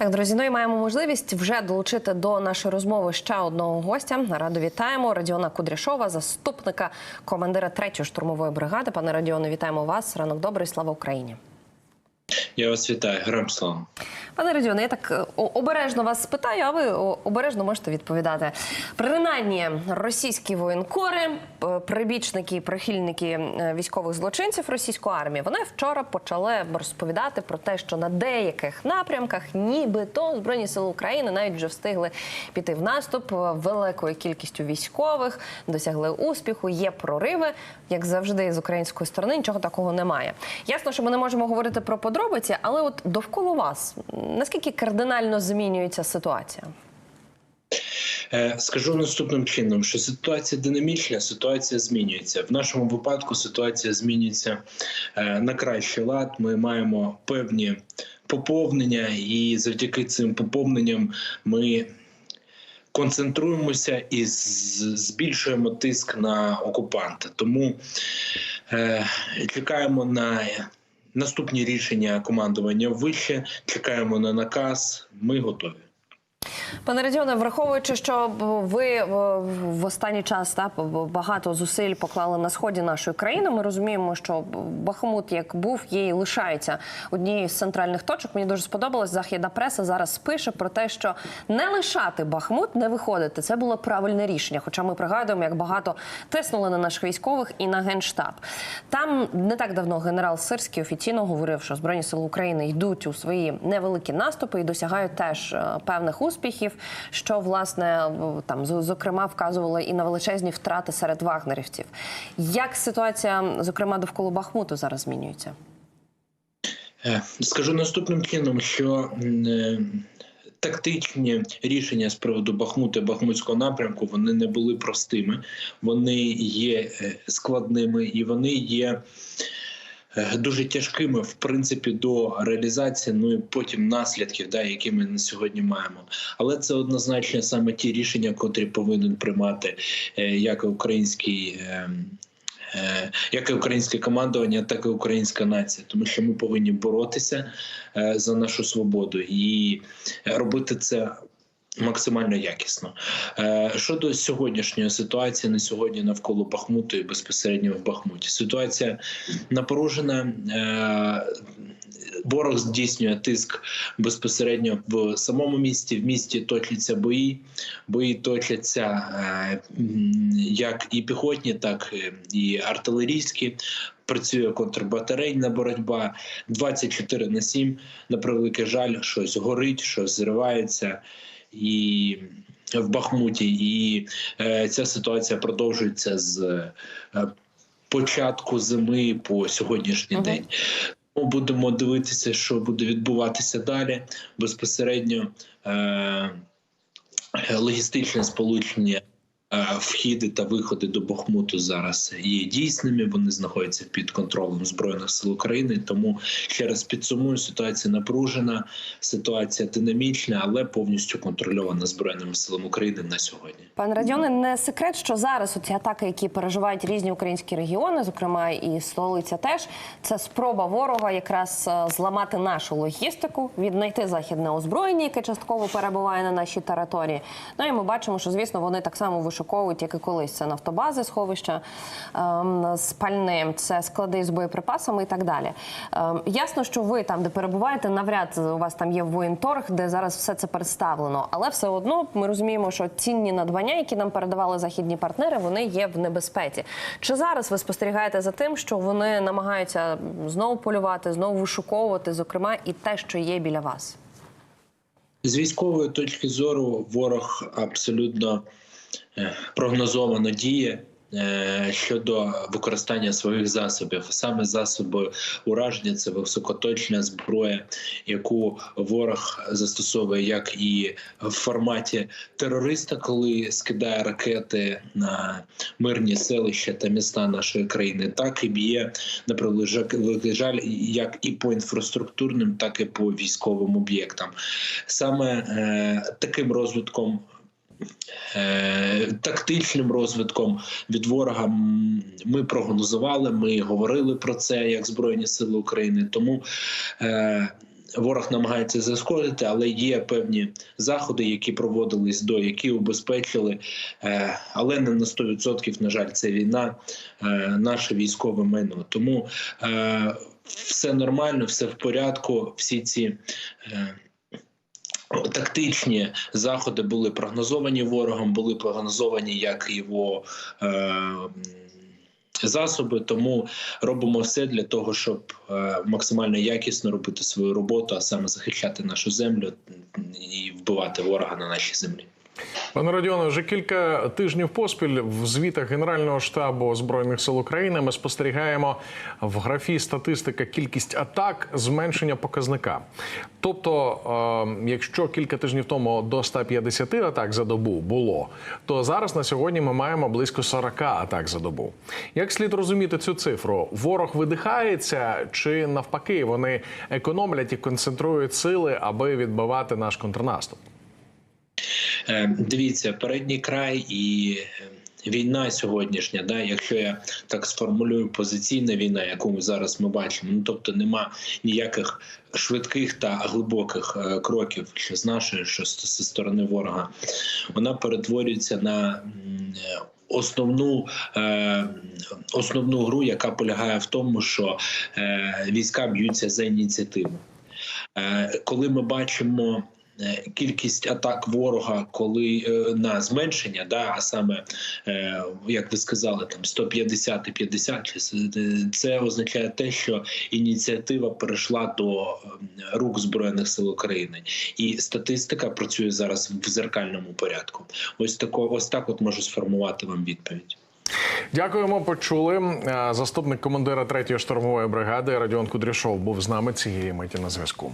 Так, друзі, ну і маємо можливість вже долучити до нашої розмови ще одного гостя. Радо вітаємо Радіона Кудряшова, заступника командира 3-ї штурмової бригади. Пане Радіоне, вітаємо вас. Ранок добрий, слава Україні. Я вас вітаю, грам слава. Пане Радіоне, я так е, обережно вас спитаю, а ви обережно можете відповідати. Принаймні, російські воєнкори, прибічники прихильники е, військових злочинців російської армії, вони вчора почали розповідати про те, що на деяких напрямках, нібито збройні сили України навіть вже встигли піти в наступ е, великою кількістю військових, досягли успіху, є прориви. Як завжди, з української сторони нічого такого немає. Ясно, що ми не можемо говорити про подробиці, але от довкола вас наскільки кардинально змінюється ситуація? Е, Скажу наступним чином, що ситуація динамічна, ситуація змінюється. В нашому випадку ситуація змінюється е, на кращий лад. Ми маємо певні поповнення, і завдяки цим поповненням ми концентруємося і збільшуємо тиск на окупанта. Тому е, чекаємо на наступні рішення командування вище, чекаємо на наказ. Ми готові. Пане Радіоне, враховуючи, що ви е, в останній час та багато зусиль поклали на сході нашої країни, ми розуміємо, що Бахмут як був, є і лишається однією з центральних точок. Мені дуже сподобалось. Західна преса зараз пише про те, що не лишати Бахмут, не виходити. Це було правильне рішення. Хоча ми пригадуємо, як багато тиснули на наших військових і на генштаб. Там не так давно генерал Сирський офіційно говорив, що збройні сили України йдуть у свої невеликі наступи і досягають теж е, певних успіхів. Що власне там зокрема вказували і на величезні втрати серед вагнерівців. Як ситуація, зокрема довкола Бахмуту, зараз змінюється? Е, Скажу наступним чином, що е, тактичні рішення з приводу Бахмута Бахмутського напрямку вони не були простими, вони є е, складними і вони є. Е, Дуже тяжкими в принципі до реалізації, ну і потім наслідків, да, які ми на сьогодні маємо. Але це однозначно саме ті рішення, котрі повинен приймати е, як український е, е, як і українське командування, так і українська нація, тому що ми повинні боротися за нашу свободу і робити це. Максимально якісно Е, щодо сьогоднішньої ситуації на сьогодні навколо Бахмуту і безпосередньо в Бахмуті. Ситуація напружена. Е, Ворог здійснює тиск безпосередньо в самому місті. В місті точаться бої. Бої точаться е, як і піхотні, так і артилерійські. Працює контрбатарейна боротьба 24 на 7. На превеликий жаль, щось горить, щось зривається і в Бахмуті. І е, ця ситуація продовжується з е, початку зими по сьогоднішній ага. день. Ми будемо дивитися, що буде відбуватися далі. Безпосередньо е, логістичне сполучення. Е, Вхіди та виходи до Бахмуту зараз є дійсними. Вони знаходяться під контролем збройних сил України. Тому ще раз підсумую, ситуація напружена, ситуація динамічна, але повністю контрольована збройними силами України на сьогодні. Пане Радіоне, не секрет, що зараз ці атаки, які переживають різні українські регіони, зокрема і столиця, теж це спроба ворога якраз е, зламати нашу логістику, віднайти західне озброєння, яке частково перебуває на нашій території. Ну і ми бачимо, що звісно вони так само вишуковують, як і колись. Це нафтобази, сховища ем, з пальним, це склади з боєприпасами і так далі. Ем, ясно, що ви там, де перебуваєте, навряд у вас там є воєнторг, де зараз все це представлено. Але все одно ми розуміємо, що цінні надбання, які нам передавали західні партнери, вони є в небезпеці. Чи зараз ви спостерігаєте за тим, що вони намагаються знову полювати, знову вишуковувати, зокрема, і те, що є біля вас? З військової точки зору ворог абсолютно прогнозовано діє е, щодо використання своїх засобів. Саме засоби ураження це високоточна зброя, яку ворог застосовує як і в форматі терориста, коли скидає ракети на мирні селища та міста нашої країни, так і б'є на превеликий жаль, як і по інфраструктурним, так і по військовим об'єктам. Саме е, таким розвитком. Е, тактичним розвитком від ворога ми прогнозували. Ми говорили про це як Збройні Сили України. Тому е, ворог намагається заскорити, але є певні заходи, які проводились до, які убезпечили, е, але не на 100%, на жаль, це війна, наше військове майно. Тому все нормально, все в порядку. Всі ці. Тактичні заходи були прогнозовані ворогом, були прогнозовані як його е, засоби. Тому робимо все для того, щоб е, максимально якісно робити свою роботу, а саме захищати нашу землю і вбивати ворога на нашій землі. Пане Родіоне, вже кілька тижнів поспіль в звітах Генерального штабу збройних сил України ми спостерігаємо в графі статистика кількість атак, зменшення показника. Тобто, е, якщо кілька тижнів тому до 150 атак за добу було, то зараз на сьогодні ми маємо близько 40 атак за добу. Як слід розуміти цю цифру? Ворог видихається, чи навпаки вони економлять і концентрують сили, аби відбивати наш контрнаступ? Е, Дивіться, передній край і е, війна сьогоднішня, да, якщо я так сформулюю, позиційна війна, яку ми зараз ми бачимо, ну тобто нема ніяких швидких та глибоких е, кроків, що з нашої, що зі сторони ворога, вона перетворюється на основну, е, основну гру, яка полягає в тому, що е, війська б'ються за ініціативу. Коли ми бачимо кількість атак ворога, коли е, на зменшення, да, а саме, е, як ви сказали, там 150 і 50, чи с- е, це означає те, що ініціатива перейшла до е, рук збройних сил України, і статистика працює зараз в зеркальному порядку. Ось тако, ось так, от можу сформувати вам відповідь. Дякуємо, почули. Е, Заступник командира 3-ї штурмової бригади Радіон Кудряшов був з нами цієї миті на зв'язку.